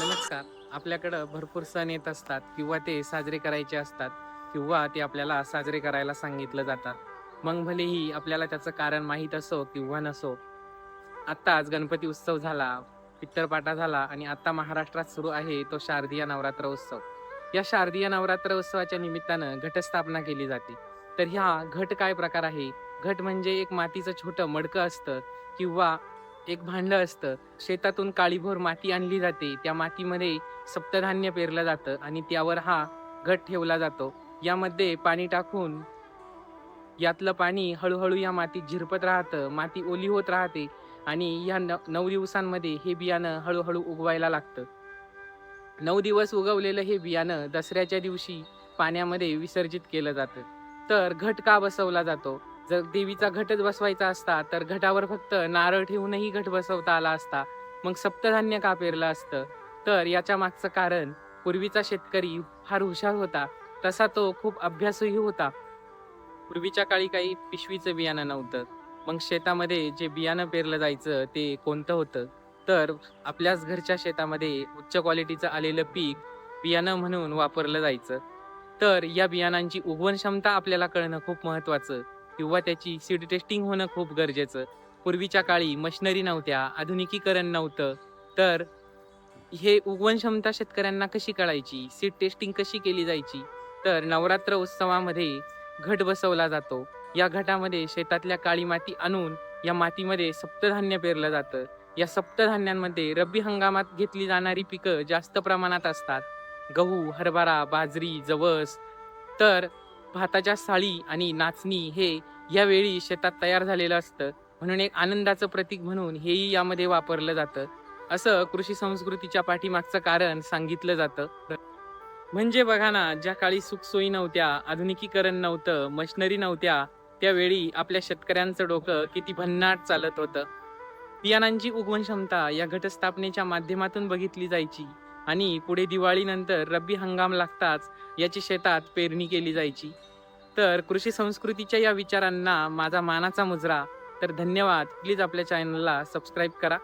नमस्कार. आपल्याकडं भरपूर सण येत असतात किंवा ते साजरे करायचे असतात किंवा ते आपल्याला साजरे करायला सांगितलं जातात. मग भलेही आपल्याला त्याचं कारण माहीत असो किंवा नसो. आत्ताच गणपती उत्सव झाला पित्तरपाटा झाला आणि आत्ता महाराष्ट्रात सुरू आहे तो शारदीय नवरात्र उत्सव. या शारदीय नवरात्र उत्सवाच्या निमित्तानं घटस्थापना केली जाते. तर ह्या घट काय प्रकार आहे? घट म्हणजे एक मातीचं छोटं मडकं असतं किंवा एक भांडं असतं. शेतातून काळीभोर माती आणली जाते. त्या मातीमध्ये सप्तधान्य पेरलं जातं आणि त्यावर हा घट ठेवला जातो. यामध्ये पाणी टाकून यातलं पाणी हळूहळू या मातीत झिरपत राहतं. माती ओली होत राहते आणि या न नऊ दिवसांमध्ये हे बियाणं हळूहळू उगवायला लागतं. नऊ दिवस उगवलेलं हे बियाणं दसऱ्याच्या दिवशी पाण्यामध्ये विसर्जित केलं जातं. तर घट का बसवला जातो? जर देवीचा घटच बसवायचा असता तर घटावर फक्त नारळ ठेवूनही घट बसवता आला असता मग सप्तधान्य का पेरलं असतं? तर याच्या मागचं कारण पूर्वीचा शेतकरी फार हुशार होता तसा तो खूप अभ्यासही होता. पूर्वीच्या काळी काही पिशवीचं बियाणं नव्हतं. मग शेतामध्ये जे बियाणं पेरलं जायचं ते कोणतं होतं? तर आपल्याच घरच्या शेतामध्ये उच्च क्वालिटीचं आलेलं पीक बियाणं म्हणून वापरलं जायचं. तर या बियाणांची उगवण क्षमता आपल्याला कळणं खूप महत्त्वाचं. किंवा त्याची सीड टेस्टिंग होणं खूप गरजेचं. पूर्वीच्या काळी मशिनरी नव्हत्या आधुनिकीकरण नव्हतं. तर हे उगवण क्षमता शेतकऱ्यांना कशी कळायची? सीड टेस्टिंग कशी केली जायची? तर नवरात्र उत्सवामध्ये घट बसवला जातो. या घटामध्ये शेतातल्या काळी माती आणून या मातीमध्ये सप्तधान्य पेरलं जातं. या सप्तधान्यांमध्ये रब्बी हंगामात घेतली जाणारी पिकं जास्त प्रमाणात असतात. गहू हरभरा बाजरी जवस. तर भाताच्या साळी आणि नाचणी हे यावेळी शेतात तयार झालेलं असतं. म्हणून एक आनंदाचं प्रतीक म्हणून हेही यामध्ये वापरलं जातं. असं कृषी संस्कृतीच्या पाठीमागचं कारण सांगितलं जातं. म्हणजे बघा ना ज्या काळी सुखसोयी नव्हत्या आधुनिकीकरण नव्हतं मशिनरी नव्हत्या त्यावेळी आपल्या शेतकऱ्यांचं डोकं किती भन्नाट चालत होतं. बियाणांची उगवण क्षमता या घटस्थापनेच्या माध्यमातून बघितली जायची. आणि पुढे दिवाळीनंतर रब्बी हंगाम लागताच याची शेतात पेरणी केली जायची. तर कृषी संस्कृतीच्या या विचारांना माझा मानाचा मुजरा. तर धन्यवाद. प्लीज आपल्या चॅनलला सबस्क्राईब करा.